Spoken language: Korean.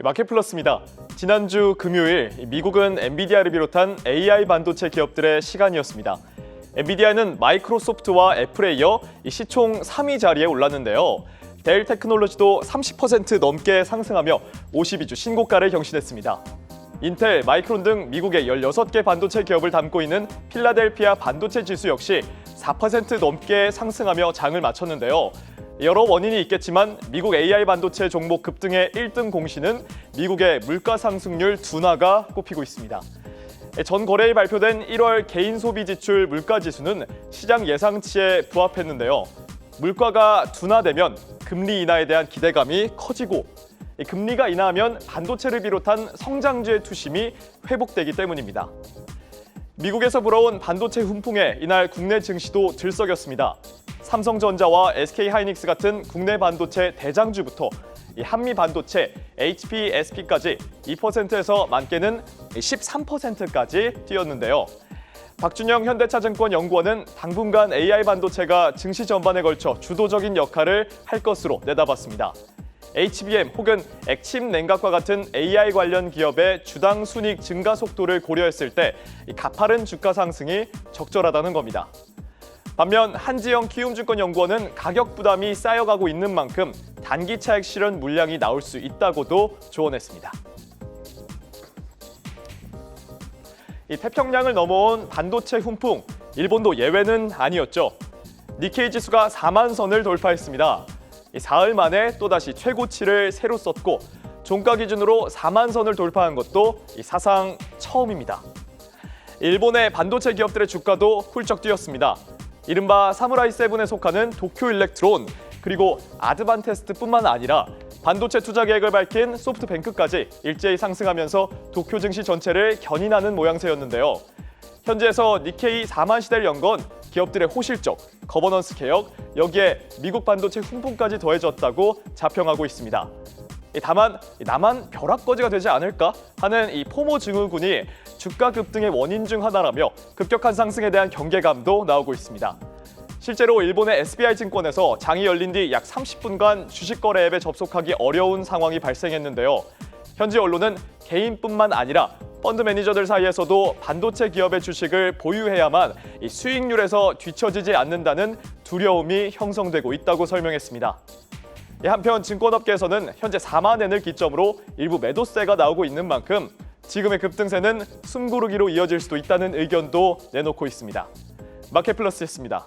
마켓플러스입니다. 지난주 금요일 미국은 엔비디아를 비롯한 AI 반도체 기업들의 시간이었습니다. 엔비디아는 마이크로소프트와 애플에 이어 이 시총 3위 자리에 올랐는데요. 델 테크놀로지도 30% 넘게 상승하며 52주 신고가를 경신했습니다. 인텔, 마이크론 등 미국의 16개 반도체 기업을 담고 있는 필라델피아 반도체 지수 역시 4% 넘게 상승하며 장을 마쳤는데요. 여러 원인이 있겠지만 미국 AI 반도체 종목 급등의 1등 공신은 미국의 물가 상승률 둔화가 꼽히고 있습니다. 전 거래일 발표된 1월 개인 소비 지출 물가 지수는 시장 예상치에 부합했는데요. 물가가 둔화되면 금리 인하에 대한 기대감이 커지고 이 금리가 인하하면 반도체를 비롯한 성장주의 투심이 회복되기 때문입니다. 미국에서 불어온 반도체 훈풍에 이날 국내 증시도 들썩였습니다. 삼성전자와 SK하이닉스 같은 국내 반도체 대장주부터 이 한미 반도체, HP, SP까지 2%에서 많게는 13%까지 뛰었는데요. 박준영 현대차증권 연구원은 당분간 AI 반도체가 증시 전반에 걸쳐 주도적인 역할을 할 것으로 내다봤습니다. HBM 혹은 액침 냉각과 같은 AI 관련 기업의 주당 순익 증가 속도를 고려했을 때이 가파른 주가 상승이 적절하다는 겁니다. 반면 한지영 키움증권연구원은 가격 부담이 쌓여가고 있는 만큼 단기 차익 실현 물량이 나올 수 있다고도 조언했습니다. 이 태평양을 넘어온 반도체 훈풍, 일본도 예외는 아니었죠. 니케이 지수가 4만 선을 돌파했습니다. 이 사흘 만에 또다시 최고치를 새로 썼고 종가 기준으로 4만 선을 돌파한 것도 이 사상 처음입니다. 일본의 반도체 기업들의 주가도 훌쩍 뛰었습니다. 이른바 사무라이 세븐에 속하는 도쿄 일렉트론 그리고 아드반테스트뿐만 아니라 반도체 투자 계획을 밝힌 소프트뱅크까지 일제히 상승하면서 도쿄 증시 전체를 견인하는 모양새였는데요. 현지에서 니케이 4만 시대를 연 건 기업들의 호실적, 거버넌스 개혁, 여기에 미국 반도체 훈풍까지 더해졌다고 자평하고 있습니다. 이 다만 이 나만 벼락거지가 되지 않을까 하는 이 포모 증후군이 주가 급등의 원인 중 하나라며 급격한 상승에 대한 경계감도 나오고 있습니다. 실제로 일본의 SBI 증권에서 장이 열린 뒤 약 30분간 주식 거래 앱에 접속하기 어려운 상황이 발생했는데요. 현지 언론은 개인뿐만 아니라 펀드 매니저들 사이에서도 반도체 기업의 주식을 보유해야만 이 수익률에서 뒤처지지 않는다는 두려움이 형성되고 있다고 설명했습니다. 이 한편 증권업계에서는 현재 4만 엔을 기점으로 일부 매도세가 나오고 있는 만큼 지금의 급등세는 숨고르기로 이어질 수도 있다는 의견도 내놓고 있습니다. 마켓플러스였습니다.